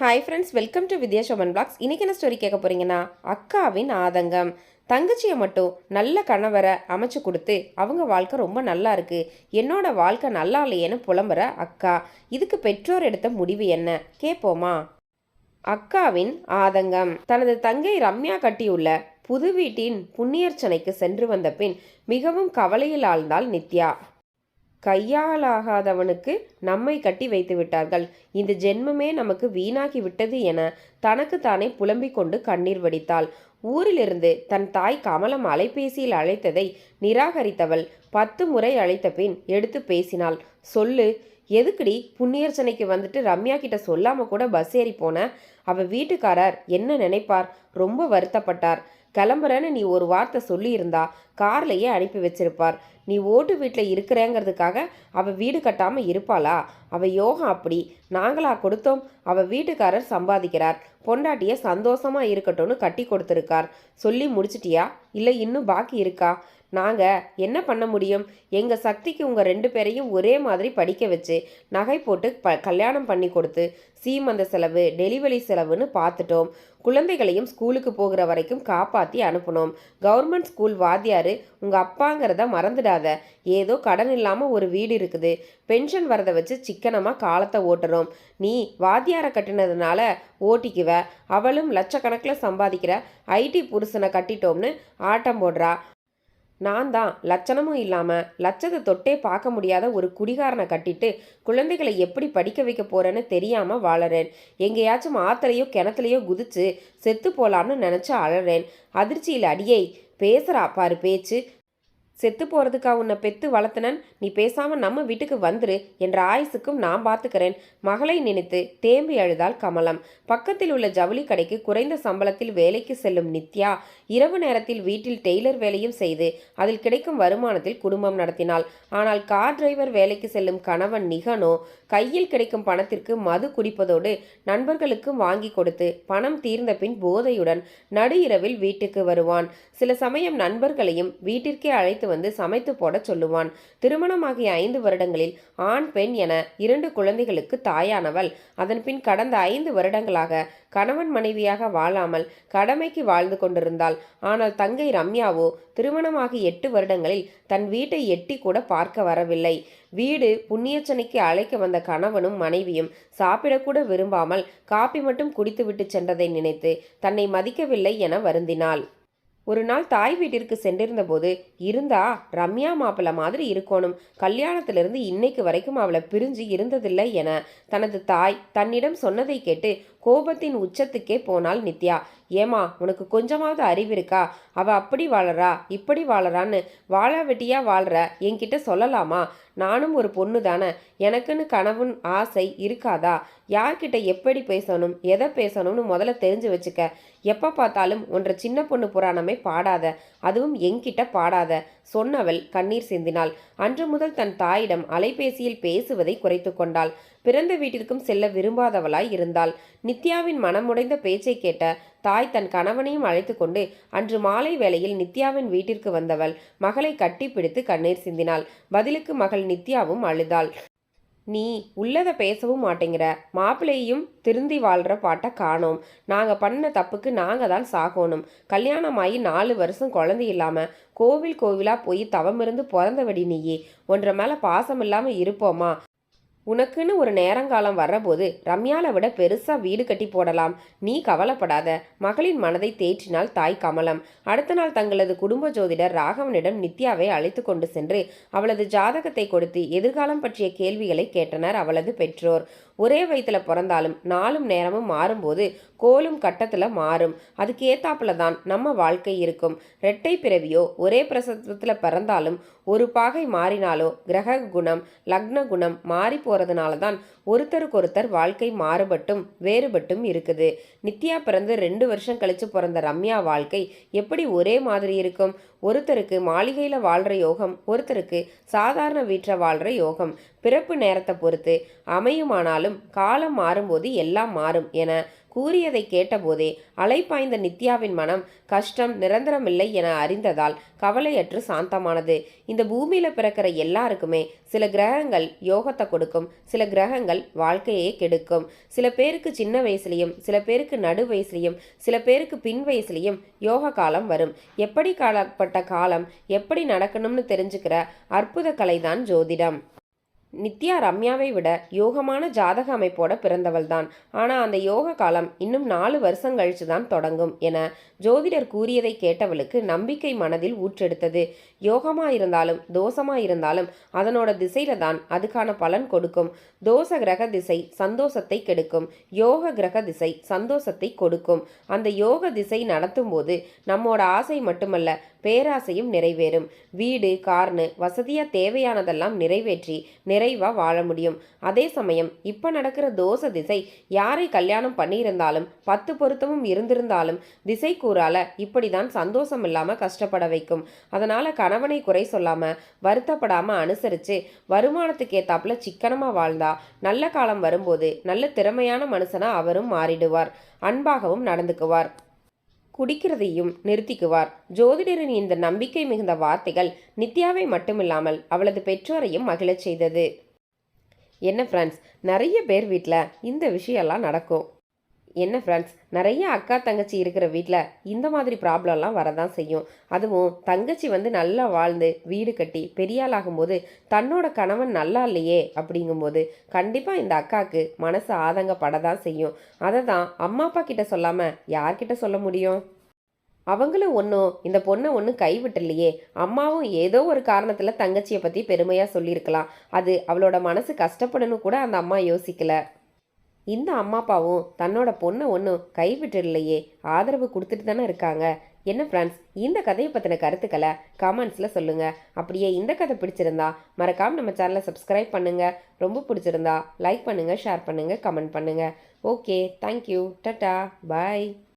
Hi friends welcome to Vidya Soman blogs இன்றைக்கி என்ன story கேட்க போறீங்கன்னா அக்காவின் ஆதங்கம். தங்கச்சியை மட்டும் நல்ல கணவரை அமைச்சு கொடுத்து அவங்க வாழ்க்கை ரொம்ப நல்லா இருக்குது என்னோட வாழ்க்கை நல்லா இல்லையேன்னு புலம்புற அக்கா. இதுக்கு பெற்றோர் எடுத்த முடிவு என்ன? கேட்போமா அக்காவின் ஆதங்கம். தனது தங்கை ரம்யா கட்டியுள்ள புது வீட்டின் புண்ணியர்ச்சனைக்கு சென்று வந்த பின் மிகவும் கவலையில் ஆழ்ந்தாள் நித்யா. கையாலாகாதவனுக்கு நம்மை கட்டி வைத்து விட்டார்கள். இந்த ஜென்மமே நமக்கு வீணாகி விட்டது என தனக்கு தானே புலம்பிக் கொண்டு கண்ணீர் வடித்தாள். ஊரிலிருந்து தன் தாய் கமலம் அலைபேசியில் அழைத்ததை நிராகரித்தவள் பத்து முறை அழைத்த பின் எடுத்து பேசினாள். சொல்லு எதுக்குடி புண்ணியர்ச்சனைக்கு வந்துட்டு ரம்யா கிட்ட சொல்லாம கூட பஸ் ஏறி போன? அவ வீட்டுக்காரர் என்ன நினைப்பார்? ரொம்ப வருத்தப்பட்டார். கிளம்புறேன்னு நீ ஒரு வார்த்தை சொல்லியிருந்தா கார்லையே அனுப்பி வச்சிருப்பார். நீ ஓட்டு வீட்டில் இருக்கிறேங்கிறதுக்காக அவள் வீடு கட்டாமல் இருப்பாளா? அவள் யோகம் அப்படி. நாங்களா கொடுத்தோம். அவள் வீட்டுக்காரர் சம்பாதிக்கிறார். பொண்டாட்டிய சந்தோஷமாக இருக்கட்டும்னு கட்டி கொடுத்துருக்கார். சொல்லி முடிச்சிட்டியா? இல்லை இன்னும் பாக்கி இருக்கா? நாங்கள் என்ன பண்ண முடியும்? எங்கள் சக்திக்கு உங்கள் ரெண்டு பேரையும் ஒரே மாதிரி படிக்க வச்சு நகை போட்டு ப கல்யாணம் பண்ணி கொடுத்து சீமந்த செலவு டெலிவரி செலவுன்னு பார்த்துட்டோம் குழந்தைகளையும் ஸ்கூலுக்கு போகிற வரைக்கும் காப்பாற்றி அனுப்பணும் கவர்மெண்ட் ஸ்கூல் வாத்தியார் உங்கள் அப்பாங்கிறத மறந்துடாத. ஏதோ கடன் இல்லாமல் ஒரு வீடு இருக்குது. பென்ஷன் வரதை வச்சு சிக்கனமாக காலத்தை ஓட்டுறோம். நீ வாத்தியாரை கட்டினதுனால ஓட்டிக்குவ. அவளும் லட்சக்கணக்கில் சம்பாதிக்கிற. ஐடி புருஷனை கட்டிட்டோம்னு ஆட்டம் போடுறா. நான் தான் லட்சணமும் இல்லாமல் லட்சத்தை தொட்டே பார்க்க முடியாத ஒரு குடிகாரனை கட்டிட்டு குழந்தைகளை எப்படி படிக்க வைக்க போறேன்னு தெரியாமல் வாழறேன். எங்கேயாச்சும் ஆத்தலையோ கிணத்துலையோ குதிச்சு செத்து போகலான்னு நினச்சி அழறேன். அதிர்ச்சியில் அடியை பேசுகிறா பாரு பேச்சு. செத்து போகிறதுக்கா உன்னை பெத்து வளர்த்தனன்? நீ பேசாமல் நம்ம வீட்டுக்கு வந்துரு. என்ற ஆயுசுக்கும் நான் பார்த்துக்கிறேன். மகளை நினைத்து தேம்பி அழுதாள் கமலம். பக்கத்தில் உள்ள ஜவுளி கடைக்கு குறைந்த சம்பளத்தில் வேலைக்கு செல்லும் நித்யா இரவு நேரத்தில் வீட்டில் டெய்லர் வேலையும் செய்து அதில் கிடைக்கும் வருமானத்தில் குடும்பம் நடத்தினாள். ஆனால் கார் டிரைவர் வேலைக்கு செல்லும் கணவன் நிகனோ கையில் கிடைக்கும் பணத்திற்கு மது குடிப்பதோடு நண்பர்களுக்கும் வாங்கி கொடுத்து பணம் தீர்ந்த பின் போதையுடன் நடு இரவில் வீட்டுக்கு வருவான். சில சமயம் நண்பர்களையும் வீட்டிற்கே அழைத்து வந்து சமைத்து போட சொல்லுவான். திருமணமாகிய ஐந்து வருடங்களில் ஆண் பெண் என இரண்டு குழந்தைகளுக்கு தாயானவள். அதன் பின் கடந்த ஐந்து வருடங்களாக கணவன் மனைவியாக வாழாமல் கடமைக்கு வாழ்ந்து கொண்டிருந்தாள். ஆனால் தங்கை ரம்யாவோ திருமணமாகி எட்டு வருடங்களில் தன் வீட்டை எட்டி கூட பார்க்க வரவில்லை. வீடு புண்ணியச்சனைக்கு அழைக்க வந்த கணவனும் மனைவியும் சாப்பிடக்கூட விரும்பாமல் காப்பி மட்டும் குடித்துவிட்டு சென்றதை நினைத்து தன்னை மதிக்கவில்லை என வருந்தினாள். ஒரு நாள் தாய் வீட்டிற்கு சென்றிருந்த போது இருந்தா ரம்யா மாப்பிள்ள மாதிரி இருக்கணும். கல்யாணத்திலிருந்து இன்னைக்கு வரைக்கும் அவளை பிரிஞ்சு இருந்ததில்லை என தனது தாய் தன்னிடம் சொன்னதை கேட்டு கோபத்தின் உச்சத்துக்கே போனாள் நித்யா. ஏமா உனக்கு கொஞ்சமாவது அறிவு இருக்கா? அவ அப்படி வாழறா இப்படி வாழறான்னு வாழா வெட்டியா வாழ்ற? என்கிட்ட சொல்லலாமா? நானும் ஒரு பொண்ணு தானே. எனக்குன்னு கனவுன் ஆசை இருக்காதா? யார்கிட்ட எப்படி பேசணும் எதை பேசணும்னு முதல்ல தெரிஞ்சு வச்சுக்க. எப்போ பார்த்தாலும் ஒன்ற சின்ன பொண்ணு புராணமே பாடாத அதுவும் என்கிட்ட பாடாத சொன்னவள் கண்ணீர் சிந்தினாள். அன்று முதல் தன் தாயிடம் அலைபேசியில் பேசுவதை குறைத்து கொண்டாள். பிறந்த வீட்டிற்கும் செல்ல விரும்பாதவளாய் இருந்தாள். நித்யாவின் மனமுடைந்த பேச்சை கேட்ட தாய் தன் கணவனையும் அழைத்து கொண்டு அன்று மாலை வேளையில் நித்யாவின் வீட்டிற்கு வந்தவள் மகளை கட்டிப்பிடித்து கண்ணீர் சிந்தினாள். பதிலுக்கு மகள் நித்யாவும் அழுதாள். நீ உள்ளதை பேசவும் மாட்டேங்கிற. மாப்பிள்ளையும் திருந்தி வாழ்கிற பாட்டை காணோம். நாங்கள் பண்ண தப்புக்கு நாங்கள் தான் சாகணும். கல்யாணமாகி நாலு வருஷம் குழந்தை இல்லாமல் கோவில் கோவிலாக போய் தவமிருந்து பிறந்தவடி நீயே. ஒன்றை மேலே பாசம் இல்லாமல் இருப்போமா? உனக்குன்னு ஒரு நேரங்காலம் வர்றபோது ரம்யாவை விட பெருசா வீடு கட்டி போடலாம். நீ கவலைப்படாத. மகளின் மனதை தேற்றினால் தாய் கமலம். அடுத்த நாள் தங்களது குடும்ப ஜோதிடர் ராகவனிடம் நித்யாவை அழைத்து கொண்டு சென்று அவளது ஜாதகத்தை கொடுத்து எதிர்காலம் பற்றிய கேள்விகளை கேட்டனர் அவளது பெற்றோர். ஒரே வயிற்றுல பிறந்தாலும் நாளும் நேரமும் மாறும்போது கோலும் கட்டத்தில் மாறும். அதுக்கு ஏத்தாப்புல தான் நம்ம வாழ்க்கை இருக்கும். ரெட்டை பிறவியோ ஒரே பிரசவத்தில் பிறந்தாலும் ஒரு பாகை மாறினாலோ கிரக குணம் லக்ன குணம் மாறி போகிறதுனால தான் ஒருத்தருக்கொருத்தர் வாழ்க்கை மாறுபட்டும் வேறுபட்டும் இருக்குது. நித்யா பிறந்து ரெண்டு வருஷம் கழிச்சு பிறந்த ரம்யா வாழ்க்கை எப்படி ஒரே மாதிரி இருக்கும்? ஒருத்தருக்கு மாளிகையில் வாழ்கிற யோகம் ஒருத்தருக்கு சாதாரண வீட்டில் வாழ்கிற யோகம். பிறப்பு நேரத்தை பொறுத்து அமையுமானாலும் காலம் மாறும்போது எல்லாம் மாறும் என கூறியதை கேட்டபோதே அலைப்பாய்ந்த நித்யாவின் மனம் கஷ்டம் நிரந்தரமில்லை என அறிந்ததால் கவலையற்று சாந்தமானது. இந்த பூமியில பிறக்கிற எல்லாருக்குமே சில கிரகங்கள் யோகத்தை கொடுக்கும் சில கிரகங்கள் வாழ்க்கையே கெடுக்கும். சில பேருக்கு சின்ன வயசுலையும் சில பேருக்கு நடு வயசுலையும் சில பேருக்கு பின் வயசுலையும் யோக காலம் வரும். எப்படி காலப்பட்ட காலம் எப்படி நடக்கணும்னு தெரிஞ்சுக்கிற அற்புத கலைதான் ஜோதிடம். நித்யா ரம்யாவை விட யோகமான ஜாதக அமைப்போட பிறந்தவள்தான். ஆனால் அந்த யோக காலம் இன்னும் நாலு வருஷம் கழிச்சு தான் தொடங்கும் என ஜோதிடர் கூறியதை கேட்டவளுக்கு நம்பிக்கை மனதில் ஊற்றெடுத்தது. யோகமா இருந்தாலும் தோஷமாக இருந்தாலும் அதனோட திசையில தான் அதுக்கான பலன் கொடுக்கும். தோச கிரக திசை சந்தோஷத்தை கெடுக்கும். யோக கிரக திசை சந்தோஷத்தை கொடுக்கும். அந்த யோக திசை நடத்தும் போது நம்மோட ஆசை மட்டுமல்ல பேராசையும் நிறைவேறும். வீடு கார்னு வசதியாக தேவையானதெல்லாம் நிறைவேற்றி நிறைவாக வாழ முடியும். அதே சமயம் இப்போ நடக்கிற தோச திசை யாரை கல்யாணம் பண்ணியிருந்தாலும் பத்து பொருத்தமும் இருந்திருந்தாலும் திசை கூறால இப்படிதான் சந்தோஷம் இல்லாமல் கஷ்டப்பட வைக்கும். அதனால் கணவனை குறை சொல்லாமல் வருத்தப்படாமல் அனுசரித்து வருமானத்துக்கு ஏத்தாப்புல சிக்கனமாக வாழ்ந்தா நல்ல காலம் வரும்போது நல்ல திறமையான மனுஷனாக அவரும் மாறிடுவார். அன்பாகவும் நடந்துக்குவார். குடிக்கிறதையும் நிறுத்திக்குவார். ஜோதிடரின் இந்த நம்பிக்கை மிகுந்த வார்த்தைகள் நித்யாவை மட்டுமில்லாமல் அவளது பெற்றோரையும் மகிழச் செய்தது. என்ன ஃப்ரெண்ட்ஸ் நிறைய பேர் வீட்டில் இந்த விஷயம்லாம் நடக்கும். என்ன ஃப்ரெண்ட்ஸ் நிறைய அக்கா தங்கச்சி இருக்கிற வீட்டில் இந்த மாதிரி ப்ராப்ளம்லாம் வரதான் செய்யும். அதுவும் தங்கச்சி வந்து நல்லா வாழ்ந்து வீடு கட்டி பெரியாளாகும்போது தன்னோட கணவன் நல்லா இல்லையே அப்படிங்கும்போது கண்டிப்பாக இந்த அக்காவுக்கு மனசு ஆதங்கப்பட தான் செய்யும். அதை தான் அம்மா அப்பா கிட்ட சொல்லாமல் யார்கிட்ட சொல்ல முடியும்? அவங்களும் ஒன்றும் இந்த பொண்ணை ஒன்றும் கைவிட்டலையே. அம்மாவும் ஏதோ ஒரு காரணத்தில் தங்கச்சியை பற்றி பெருமையாக சொல்லியிருக்கலாம். அது அவளோட மனசு கஷ்டப்படணும் கூட அந்த அம்மா யோசிக்கல. இந்த அம்மா அப்பாவும் தன்னோட பொண்ணை ஒன்றும் கைவிட்டுடலையே. ஆதரவு கொடுத்துட்டு தானே இருக்காங்க. என்ன ஃப்ரெண்ட்ஸ் இந்த கதையை பற்றின கருத்துக்களை கமெண்ட்ஸில் சொல்லுங்கள் அப்படியே இந்த கதை பிடிச்சிருந்தா மறக்காமல் நம்ம சேனலை சப்ஸ்கிரைப் பண்ணுங்கள் ரொம்ப பிடிச்சிருந்தா லைக் பண்ணுங்கள் ஷேர் பண்ணுங்கள் கமெண்ட் பண்ணுங்கள் ஓகே தேங்க்யூ டட்டா பாய்